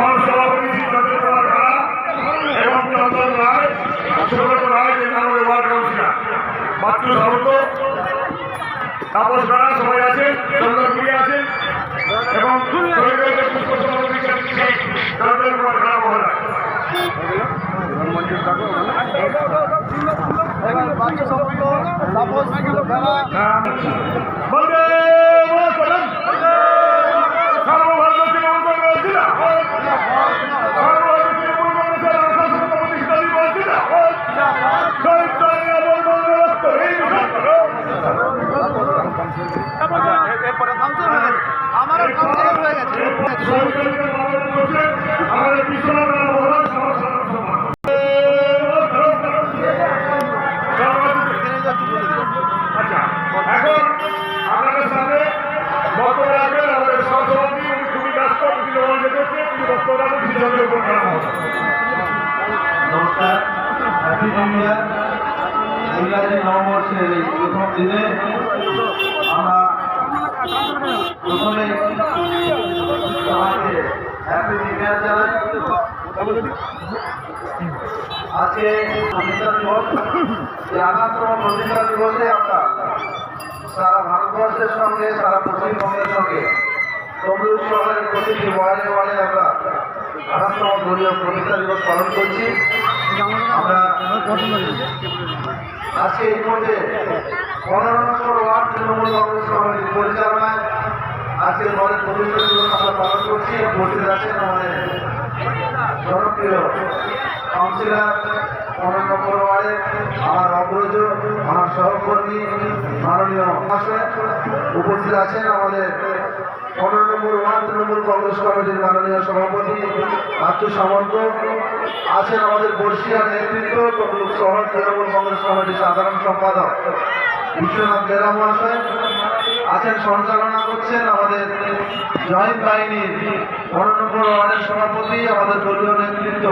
সহসভাপতি চন্দ্র কুমার খাড়া এবং চন্দন রায় সুব্রত রায় যে নামে ওয়ার্ড কাউন্সিলর মাতৃ সামন্ত তাপস রাণা সবাই আছেন? চন্দন গুড়ি আছেন? এবং পুষ্প সভাপতি চন্দ্র কুমার খাড়া মহোদয় বন্দে নমস্কার হ্যাপি নিউ ইয়ার ইংরাজি নববর্ষের এই প্রথম দিনে নিউ জানাই আজকে প্রতিষ্ঠা দিবস এই আঠাশতম প্রতিষ্ঠা দিবসে আমরা সারা ভারতবর্ষের সঙ্গে, সারা পশ্চিমবঙ্গের সঙ্গে, তমলুক শহরের প্রতিটি ওয়ার্ডে ওয়ার্ডে আমরা আঠাশতম দলীয় প্রতিষ্ঠা দিবস পালন করছি। আমরা আজকে এই মুহূর্তে পনেরো নম্বর ওয়ার্ড তৃণমূল কংগ্রেস কমিটির পরিচালনায় আজকে দলের প্রতিষ্ঠা দিবস আমরা পালন করছি উপস্থিত আছেন আমাদের জনপ্রিয়। কাউন্সিলর নম্বর ওয়ার্ডে আমার অগ্রজ, আমার সহকর্মী, মাননীয় মহাশয় উপস্থিত আছেন আমাদের পনেরো নম্বর ওয়ার্ড তৃণমূল কংগ্রেস কমিটির মাননীয় সভাপতি আচ্ছু সামন্ত। আছেন আমাদের বর্ষিয়ার নেতৃত্ব শহর, তৃণমূল কংগ্রেস কমিটির সাধারণ সম্পাদক বিশ্বনাথ বেরা মহাশয়। আছেন সঞ্চালনা করছেন আমাদের জয়েন্ট বাহিনীর অনেক ওয়ার্ডের সভাপতি আমাদের দলীয় নেতৃত্ব